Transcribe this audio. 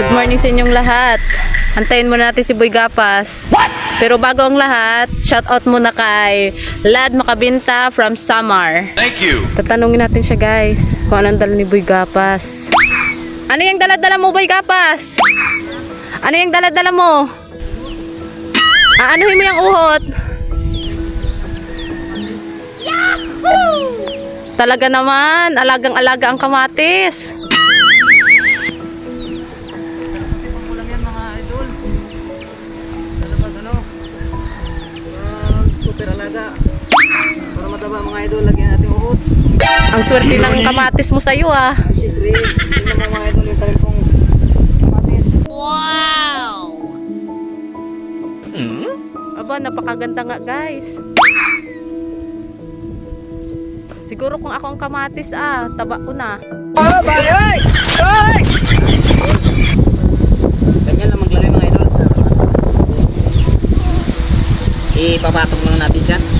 Good morning sa inyong lahat. Antayin muna natin si Boy Gapas. Pero bago ang lahat, shout out muna kay Lad Makabinta from Samar. Thank you. Tatanungin natin siya guys kung anong dala ni Boy Gapas. Ano yung dala-dala mo Boy Gapas? Ano yung dala-dala mo? Aanuhin mo yung uhot. Talaga naman, alagang-alaga ang kamatis. Alaga. Para mataba mga idol, lagyan natin uhot. Ang swerte ng kamatis mo sa'yo ah. Siyempre, yun naman mga idol yung talim kong kamatis. Aba, napakaganda nga guys. Siguro kung ako ang kamatis ah, taba ko na. Ganyan lang maglagay mga idol. Ipapatong lang natin siya.